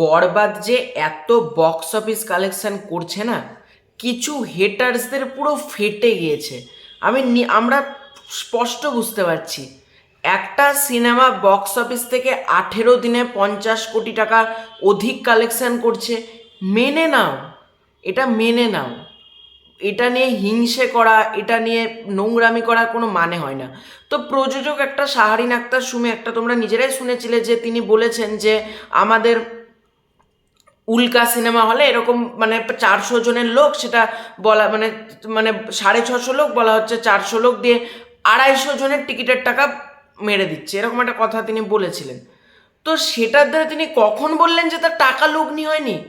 বরবাদ যে এত box office collection করছে না, কিছু হেটার্সদের পুরো ফেটে গিয়েছে। আমি আমরা স্পষ্ট বুঝতে পারছি। একটা সিনেমা বক্স অফিস থেকে আঠেরো দিনে পঞ্চাশ কোটি টাকা অধিক কালেকশন করছে, মেনে নাও। এটা মেনে নাও। এটা নিয়ে হিংসে করা, এটা নিয়ে নোংরামি করার কোনো মানে হয় না। তো প্রযোজক একটা, শাহারিন আক্তার সুমি একটা তোমরা নিজেরাই শুনেছিলে যে তিনি বলেছেন যে আমাদের উল্কা সিনেমা হলে এরকম মানে চারশো জনের লোক সেটা বলা মানে মানে সাড়ে ছশো লোক বলা হচ্ছে, চারশো লোক দিয়ে আড়াইশো জনের টিকিটের টাকা মেরে দিচ্ছে। এরকম একটা কথা তিনি বলেছিলেন। তো সেটার দ্বারা তিনি কখন বললেন যে তার টাকা লগ্নি হয়নি?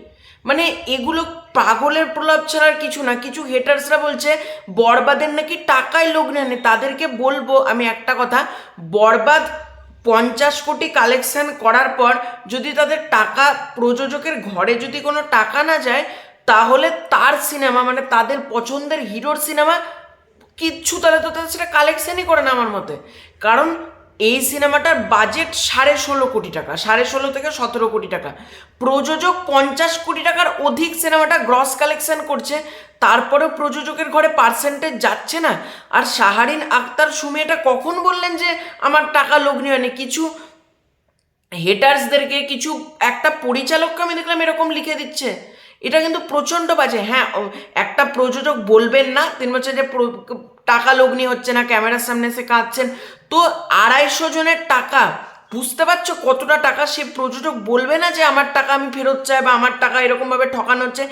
মানে এগুলো পাগলের প্রলাপ ছাড়া কিছু না। কিছু হেটার্সরা বলছে, বরবাদের নাকি টাকায় লগ্নি হয়নি? তাদেরকে বলব আমি একটা কথা, বরবাদ পঞ্চাশ কোটি কালেকশান করার পর যদি তাদের টাকা প্রযোজকের ঘরে যদি কোনো টাকা না যায়, তাহলে তার সিনেমা মানে তাদের পছন্দের হিরোর সিনেমা কিচ্ছু তাহলে তো তাদের সেটা কালেকশানই করে না আমার মতে। কারণ এই সিনেমাটার বাজেট সাড়ে ষোলো কোটি টাকা, সাড়ে ষোলো থেকে সতেরো কোটি টাকা। প্রযোজক পঞ্চাশ কোটি টাকার অধিক সিনেমাটা গ্রস কালেকশন করছে, তারপরেও প্রযোজকের ঘরে পার্সেন্টেজ যাচ্ছে না। আর শাহারিন আক্তার সুমি এটা কখন বললেন যে, আমার টাকা লগ্নি হয়নি। কিছু হেটার্সদেরকে কিছু একটা পরিচালককে আমি দেখলাম এরকম লিখে দিচ্ছে। এটা কিন্তু প্রচণ্ড বাজে। হ্যাঁ একটা প্রযোজক বলবেন না, তিনি বলছে যে টাকা লগ্নি হচ্ছে না, ক্যামেরার সামনে এসে কাঁদছেন। তো আড়াইশো জনের টাকা, বুঝতে পারছ কতটা টাকা? সে প্রযোজক বলবে না যে আমার টাকা আমি ফেরত চাই বা আমার টাকা এরকমভাবে ঠকানো হচ্ছে।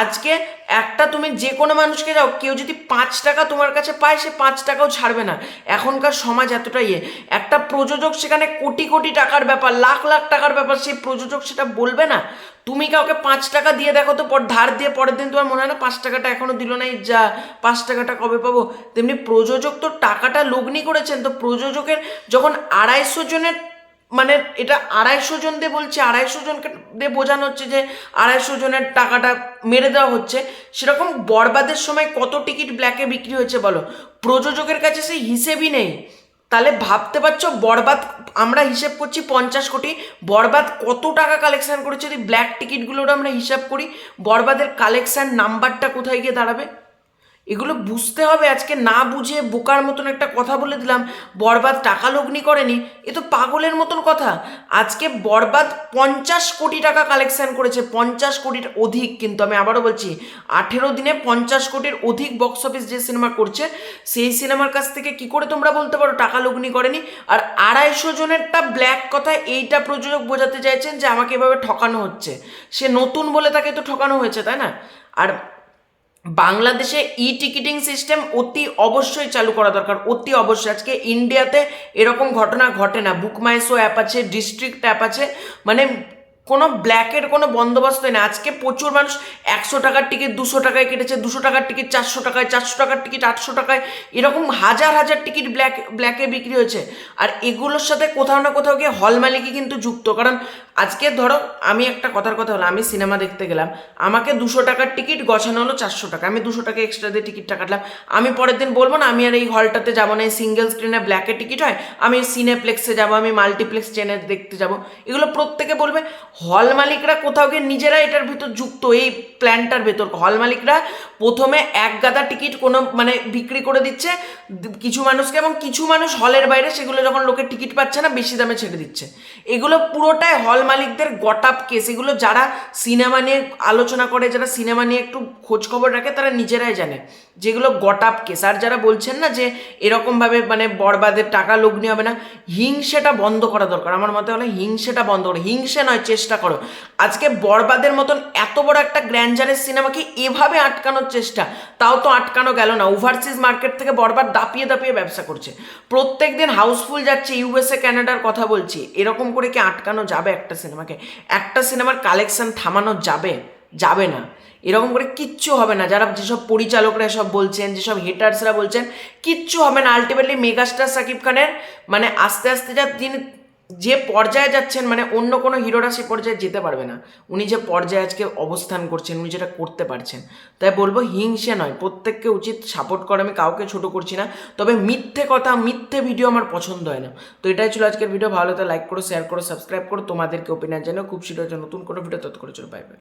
আজকে একটা তুমি যে কোনো মানুষকে যাও কেউ যদি পাঁচ টাকা তোমার কাছে পায়, সে পাঁচ টাকাও ছাড়বে না। এখনকার সমাজ এতটা ইয়ে। একটা প্রযোজক সেখানে কোটি কোটি টাকার ব্যাপার, লাখ লাখ টাকার ব্যাপার, সেই প্রযোজক সেটা বলবে না। তুমি কাউকে পাঁচ টাকা দিয়ে দেখো তো, পর ধার দিয়ে পরের দিন তোমার মনে হয় না পাঁচ টাকাটা এখনও দিল নাই যা, পাঁচ টাকাটা কবে পাবো? তেমনি প্রযোজক তো টাকাটা লগ্নি করেছেন, তো প্রযোজকের যখন আড়াইশো জনের মানে এটা আড়াইশো জন দিয়ে বলছে, আড়াইশো জনকে দিয়ে বোঝানো হচ্ছে যে আড়াইশো জনের টাকাটা মেরে দেওয়া হচ্ছে। সেরকম বরবাদের সময় কত টিকিট ব্ল্যাকে বিক্রি হয়েছে বলো? প্রযোজকের কাছে সেই হিসেবই নেই। তাহলে ভাবতে পারছ বরবাদ, আমরা হিসেব করছি পঞ্চাশ কোটি, বরবাদ কত টাকা কালেকশান করেছে? যদি ব্ল্যাক টিকিটগুলোর আমরা হিসাব করি, বরবাদের কালেকশান নাম্বারটা কোথায় গিয়ে দাঁড়াবে? এগুলো বুঝতে হবে। আজকে না বুঝে বোকার মতন একটা কথা বলে দিলাম। বরবাদ টাকা লগ্নি করেনি। এ তো পাগলের মতন কথা। আজকে বরবাদ পঞ্চাশ কোটি টাকা কালেকশন করেছে। পঞ্চাশ কোটির অধিক কিন্তু আমি আবারও বলছি, আঠেরো দিনে পঞ্চাশ কোটির অধিক বক্স অফিস যে সিনেমা করছে, সেই সিনেমার কাছ থেকে কি করে তোমরা বলতে পারো টাকা লগ্নি করেনি? আর আড়াইশো জনেরটা ব্ল্যাক কথা, এইটা প্রযোজক বোঝাতে চাইছেন যে আমাকে এভাবে ঠকানো হচ্ছে। সে নতুন বলে তাকে তো ঠকানো হয়েছে, তাই না? আর বাংলাদেশে ই টিকিটিং সিস্টেম অতি অবশ্যই চালু করা দরকার। অতি অবশ্যই। আজকে ইন্ডিয়াতে এরকম ঘটনা ঘটে না। বুকমাইসো অ্যাপ আছে ডিস্ট্রিক্ট অ্যাপ আছে। মানে কোনো ব্ল্যাকের কোনো বন্দোবস্ত নেই। আজকে প্রচুর মানুষ একশো টাকার টিকিট দুশো টাকায় কেটেছে, দুশো টাকার টিকিট চারশো টাকায়, চারশো টাকার টিকিট আটশো টাকায়, এরকম হাজার হাজার টিকিট ব্ল্যাক ব্ল্যাকে বিক্রি হয়েছে। আর এগুলোর সাথে কোথাও না কোথাও গিয়ে হল মালিকই কিন্তু যুক্ত। কারণ আজকে ধরো আমি একটা কথার কথা হলো আমি সিনেমা দেখতে গেলাম, আমাকে দুশো টাকার টিকিট গছানো হলো চারশো টাকা। আমি দুশো টাকা এক্সট্রা দিয়ে টিকিটটা কাটলাম। আমি পরের দিন বলব না, আমি আর এই হলটাতে যাব না, এই সিঙ্গেল স্ক্রিনে ব্ল্যাকে টিকিট হয়, আমি সিনেপ্লেক্সে যাব, আমি মাল্টিপ্লেক্স চেনে দেখতে যাব। এগুলো প্রত্যেকে বলবে হল মালিকরা কোথাও গিয়ে নিজেরা এটার ভিতর যুক্ত, এই প্ল্যানটার ভেতর। হল মালিকরা প্রথমে এক গাদা টিকিট কোনো মানে বিক্রি করে দিচ্ছে কিছু মানুষকে এবং কিছু মানুষ হলের বাইরে সেগুলো যখন লোকে টিকিট পাচ্ছে না, বেশি দামে ছেড়ে দিচ্ছে। এগুলো পুরোটাই হল মালিকদের গটাপ কেস এগুলো যারা সিনেমা নিয়ে আলোচনা করে, যারা সিনেমা নিয়ে একটু খোঁজ খবর রাখে, তারা নিজেরাই জানে। যেগুলো গটাপ কেস আর যারা বলছেন না যে এরকমভাবে মানে বরবাদের টাকা লগ্নি হবে না, হিংসেটা বন্ধ করা দরকার। আমার মতে হলে হিংসেটা বন্ধ করো। হিংসে নয়, চেষ্টা করো। আজকে বরবাদের মতন এত বড় একটা গ্র্যান্ডারের সিনেমাকে এভাবে আটকানোর চেষ্টা, তাও তো আটকানো গেল না। ওভারসিজ মার্কেট থেকে বরবাদ দাপিয়ে দাপিয়ে ব্যবসা করছে। প্রত্যেক দিন হাউসফুল যাচ্ছে ইউএসএ ক্যানাডার কথা বলছি। এরকম করে কি আটকানো যাবে একটা সিনেমাকে? একটা সিনেমার কালেকশন থামানো যাবে? যাবে না। এরকম করে কিচ্ছু হবে না। যারা যেসব পরিচালকরা সব বলছেন, যেসব হেটার্সরা বলছেন, কিচ্ছু হবে না। আলটিমেটলি মেগাস্টার সাকিব খানের মানে আস্তে আস্তে যা তিনি যে পর্যায়ে যাচ্ছেন মানে অন্য কোনো হিরোরা সে পর্যায়ে যেতে পারবে না। উনি যে পর্যায়ে আজকে অবস্থান করছেন, উনি যেটা করতে পারছেন। তাই বলব, হিংসে নয়। প্রত্যেককে উচিত সাপোর্ট করে। আমি কাউকে ছোট করছি না। তবে মিথ্যে কথা, মিথ্যে ভিডিও আমার পছন্দ হয় না। তো এটাই ছিল আজকের ভিডিও ভালো তো লাইক করো শেয়ার করো সাবস্ক্রাইব করো। তোমাদেরকে ওপিনিয়ন জানো খুব শীঘ্র নতুন কোনো ভিডিও তৎ করে চলো বাই বাই